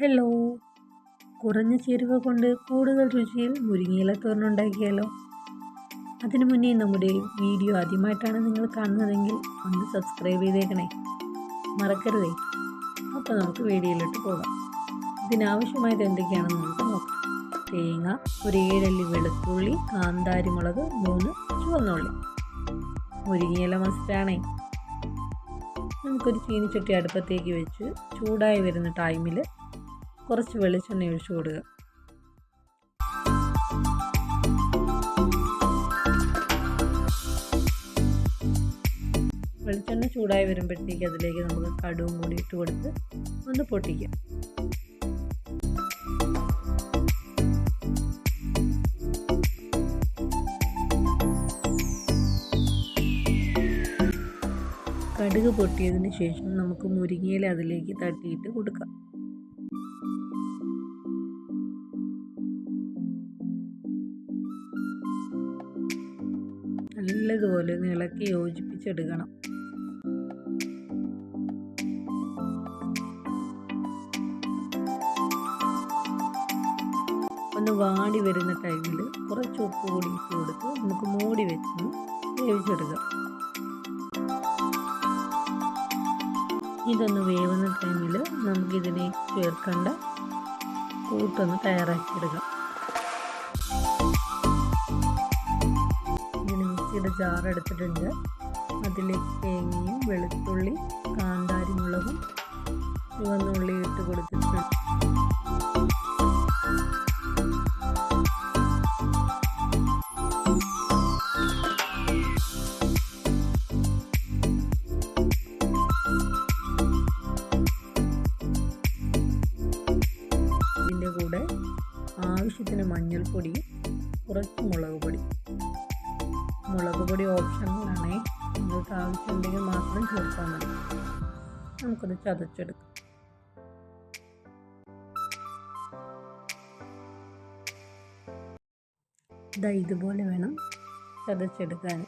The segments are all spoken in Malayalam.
ഹലോ. കുറഞ്ഞ ചേരുവ കൊണ്ട് കൂടുതൽ രുചിയിൽ മുരിങ്ങയില തോരനുണ്ടാക്കിയാലോ? അതിനു മുന്നേ നമ്മുടെ വീഡിയോ ആദ്യമായിട്ടാണ് നിങ്ങൾ കാണുന്നതെങ്കിൽ ഒന്ന് സബ്സ്ക്രൈബ് ചെയ്തേക്കണേ. മറക്കരുതേ. അപ്പോൾ നമുക്ക് വീഡിയോയിലോട്ട് പോകാം. ഇതിനാവശ്യമായത് എന്തൊക്കെയാണെന്ന് നമുക്ക് നോക്കാം. തേങ്ങ ഒരു ഏഴല്ലി വെളുത്തുള്ളി കാന്താരിമുളക് മൂന്ന് ചുവന്നുള്ളി. മുരിങ്ങയില മസ്റ്റാണേ നമുക്കൊരു ചീനിച്ചട്ടി അടുപ്പത്തേക്ക് വെച്ച് ചൂടായി വരുന്ന ടൈമിൽ കുറച്ച് വെളിച്ചെണ്ണ ഒഴിച്ചു കൊടുക്കുക. വെളിച്ചെണ്ണ ചൂടായി വരുമ്പോഴത്തേക്ക് അതിലേക്ക് നമുക്ക് കടുവും കൂടി ഇട്ട് കൊടുത്ത് ഒന്ന് പൊട്ടിക്കാം. കടുക് പൊട്ടിയതിന് ശേഷം നമുക്ക് മുരിങ്ങയില അതിലേക്ക് തട്ടിയിട്ട് കൊടുക്കാം. നല്ലതുപോലെ ഒന്ന് ഇളക്കി യോജിപ്പിച്ചെടുക്കണം. ഒന്ന് വാടി വരുന്ന ടൈമിൽ കുറച്ച് ഉപ്പ് കൂടി ഇട്ട് കൊടുത്ത് നമുക്ക് മൂടി വെച്ച് വേവിച്ചെടുക്കാം. ഇതൊന്ന് വേവുന്ന ടൈമിൽ നമുക്കിതിനെ ചേർക്കേണ്ട കൂട്ടൊന്ന് തയ്യാറാക്കിയെടുക്കാം. മിക്സിയുടെ ജാർ എടുത്തിട്ടുണ്ട്. അതിലേക്ക് തേങ്ങയും വെളുത്തുള്ളി കാന്താരി മുളകും ചുവന്നുള്ളി ഇട്ട് കൊടുത്തിട്ടുണ്ട്. കൂടെ ആവശ്യത്തിന് മഞ്ഞൾപ്പൊടിയും കുറച്ച് മുളക് പൊടി. മുളക് പൊടി ഓപ്ഷണലാണേ നിങ്ങൾക്ക് ആവശ്യമുണ്ടെങ്കിൽ മാത്രം ചേർത്താൽ മതി. നമുക്കത് ചതച്ചെടുക്കാം. ഇതാ ഇതുപോലെ വേണം ചതച്ചെടുക്കാൻ.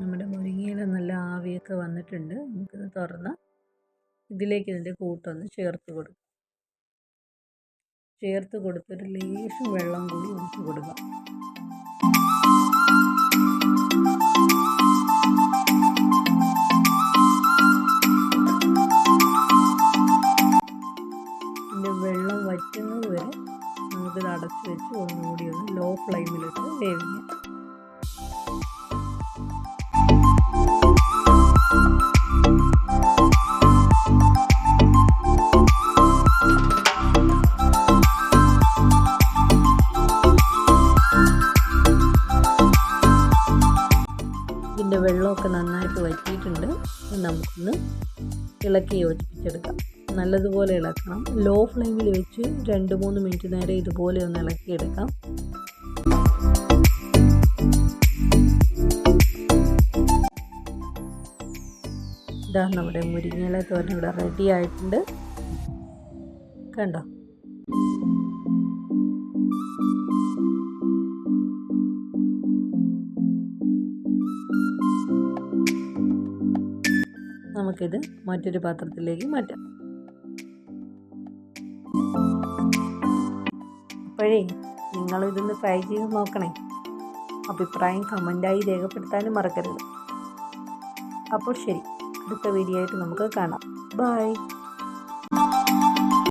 നമ്മുടെ മുരിങ്ങയില നല്ല ആവിയൊക്കെ വന്നിട്ടുണ്ട്. നമുക്കിത് തുറന്ന് ഇതിലേക്ക് ഇതിന്റെ കൂട്ടൊന്ന് ചേർത്ത് കൊടുക്കാം. ചേർത്ത് കൊടുത്തൊരു ലേശം വെള്ളം കൂടി ഒഴിച്ച് കൊടുക്കാം ഇതിന്റെ വെള്ളം വറ്റുന്നത് വരെ നമുക്കിത് അടച്ചു വെച്ച് ഒന്നുകൂടി ഒന്ന് ലോ ഫ്ലെയിമിലിട്ട് വേവിക്കാം. ഇതിന്റെ വെള്ളമൊക്കെ നന്നായിട്ട് വറ്റിയിട്ടുണ്ട്. നമുക്കൊന്ന് ഇളക്കി യോജിപ്പിച്ചെടുക്കാം. നല്ലതുപോലെ ഇളക്കണം. ലോ ഫ്ലെയിമിൽ വെച്ച് രണ്ട് മൂന്ന് മിനിറ്റ് നേരം ഇതുപോലെ ഒന്ന് ഇളക്കിയെടുക്കാം. ഇതാ നമ്മുടെ മുരിങ്ങയില തോരൻ ഇവിടെ റെഡി ആയിട്ടുണ്ട്. കണ്ടോ? നമുക്കിത് മറ്റൊരു പാത്രത്തിലേക്ക് മാറ്റാം. അപ്പോഴേ നിങ്ങളിതൊന്ന് ട്രൈ ചെയ്ത് നോക്കണേ. അഭിപ്രായം കമന്റായി രേഖപ്പെടുത്താനും മറക്കരുത്. അപ്പോൾ ശരി അടുത്ത വീഡിയോ ആയിട്ട് നമുക്ക് കാണാം. ബൈ